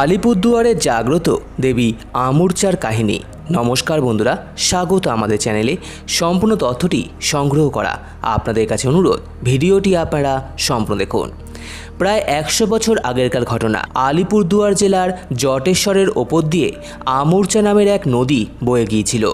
আলিপুরদুয়ারে জাগ্রত দেবী আমূর্চার কাহিনী। নমস্কার বন্ধুরা, স্বাগত আমাদের চ্যানেলে। সম্পূর্ণ তথ্যটি সংগ্রহ করা আপনাদের কাছে অনুরোধ, ভিডিওটি আপনারা সম্পূর্ণ দেখুন। প্রায় একশো বছর আগেরকার ঘটনা, আলিপুরদুয়ার জেলার জটেশ্বরের ওপর দিয়ে আমূর্চা নামের এক নদী বয়ে গিয়েছিল।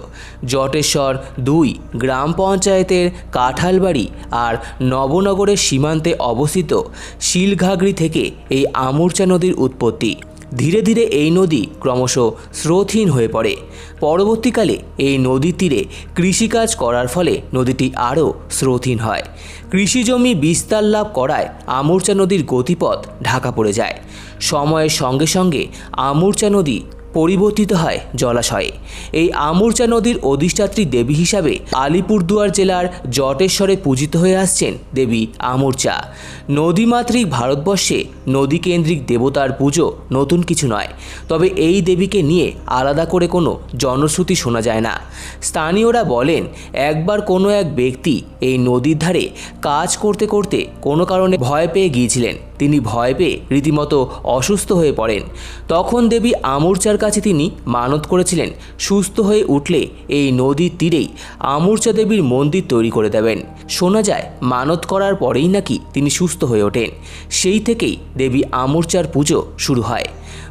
জটেশ্বর দুই গ্রাম পঞ্চায়েতের কাঁঠালবাড়ি আর নবনগরের সীমান্তে অবস্থিত শিলঘাগড়ি থেকে এই আমূর্চা নদীর উৎপত্তি। ধীরে ধীরে এই নদী ক্রমশ স্রোতহীন হয়ে পড়ে। পরবর্তীকালে এই নদীর তীরে কৃষিকাজ করার ফলে নদীটি আরও স্রোতহীন হয়। কৃষিজমি বিস্তার লাভ করায় আমূর্চা নদীর গতিপথ ঢাকা পড়ে যায়। সময়ের সঙ্গে সঙ্গে আমূর্চা নদী পরিবর্তিত হয় জলাশয়ে। এই আমূর্চা নদীর অধিষ্ঠাত্রী দেবী হিসাবে আলিপুরদুয়ার জেলার জটেশ্বরে পূজিত হয়ে আসছেন দেবী আমূর্চা। নদীমাতৃক ভারতবর্ষে নদীকেন্দ্রিক দেবতার পুজো নতুন কিছু নয়। তবে এই দেবীকে নিয়ে আলাদা করে কোনো জনশ্রুতি শোনা যায় না। স্থানীয়রা বলেন, একবার কোনো এক ব্যক্তি এই নদীর ধারে কাজ করতে করতে কোনো কারণে ভয় পেয়ে গিয়েছিলেন। তিনি ভয় পেয়ে রীতিমতো অসুস্থ হয়ে পড়েন। তখন দেবী আমূর্চার কাছে তিনি মানত করেছিলেন, সুস্থ হয়ে উঠলে এই নদীর তীরেই আমূর্চা দেবীর মন্দির তৈরি করে দেবেন। শোনা যায়, মানত করার পরেই নাকি তিনি সুস্থ হয়ে ওঠেন। সেই থেকেই দেবী আমূর্চার পুজো শুরু হয়।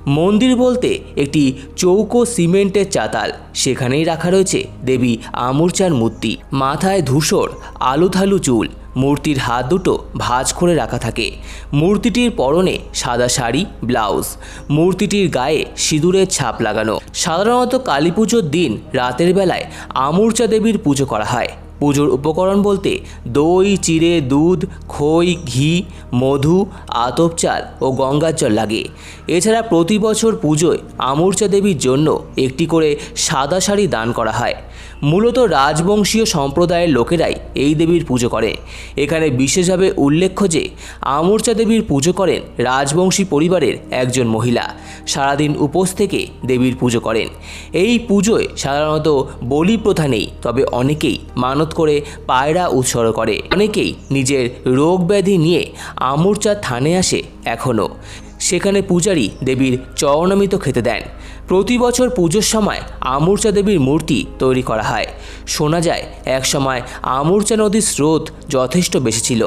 মন্দির বলতে একটি চৌকো সিমেন্টের চাতাল, সেখানেই রাখা রয়েছে দেবী আমূর্চার মূর্তি। মাথায় ধূসর আলুথালু চুল মূর্তির হাত দুটো ভাঁজ করে রাখা থাকে। মূর্তিটির পরনে সাদা শাড়ি, ব্লাউজ। মূর্তিটির গায়ে সিঁদুরের ছাপ লাগানো। সাধারণত কালী পুজোর দিন রাতের বেলায় আমূর্চা দেবীর পুজো করা হয়। পুজোর উপকরণ বলতে দই, চিড়ে, দুধ, খই, ঘি, মধু, আতপ চাল ও গঙ্গার জল লাগে। এছাড়া প্রতি বছর পুজোয় আমূর্চা দেবীর জন্য একটি করে সাদা শাড়ি দান করা হয়। মূলত রাজবংশীয় সম্প্রদায়ের লোকেরাই এই দেবীর পুজো করে। এখানে বিশেষভাবে উল্লেখ্য যে, আমূর্চা দেবীর পুজো করেন রাজবংশী পরিবারের একজন মহিলা। সারাদিন উপোস থেকে দেবীর পুজো করেন। এই পুজোয় সাধারণত বলি প্রথা নেই, তবে অনেকেই মানত করে পায়রা উৎসর্গ করে। অনেকেই নিজের রোগ ব্যাধি নিয়ে আমুরচা থানে আসে এখনও। সেখানে পূজারী দেবীর চরণামিত খেতে দেন। প্রতি বছর পুজোর সময় আমূর্চা দেবীর মূর্তি তৈরি করা হয়। শোনা যায়, এক সময় আমূর্চা নদীর স্রোত যথেষ্ট বেশি ছিল।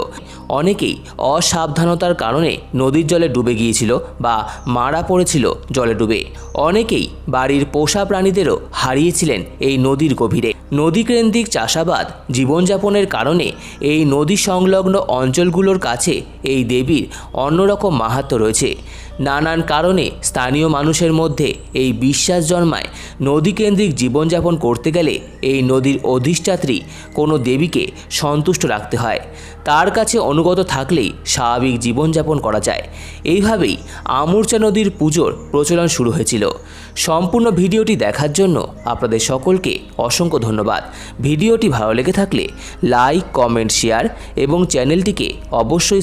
অনেকেই অসাবধানতার কারণে নদীর জলে ডুবে গিয়েছিল বা মারা পড়েছিল জলে ডুবে। অনেকেই বাড়ির পোষা প্রাণীদেরও হারিয়েছিলেন এই নদীর গভীরে। নদীকেন্দ্রিক চাষাবাদ, জীবনযাপনের কারণে এই নদী সংলগ্ন অঞ্চলগুলোর কাছে এই দেবীর অন্যরকম মাহাত্ম্য রয়েছে। নানান কারণে স্থানীয় মানুষের মধ্যে এই বিশ্বাস জন্মায়। নদীকেন্দ্রিক জীবনযাপন করতে গেলে এই নদীর অধিষ্ঠাত্রী কোনো দেবীকে সন্তুষ্ট রাখতে হয়। তার কাছে অনুগত থাকলেই স্বাভাবিক জীবনযাপন করা যায়। এইভাবেই আমূর্চা নদীর পুজোর প্রচলন শুরু হয়েছিল। সম্পূর্ণ ভিডিওটি দেখার জন্য আপনাদের সকলকে অসংখ্য ধন্যবাদ। ভিডিওটি ভালো লেগে থাকলে লাইক, কমেন্ট, শেয়ার এবং চ্যানেলটিকে অবশ্যই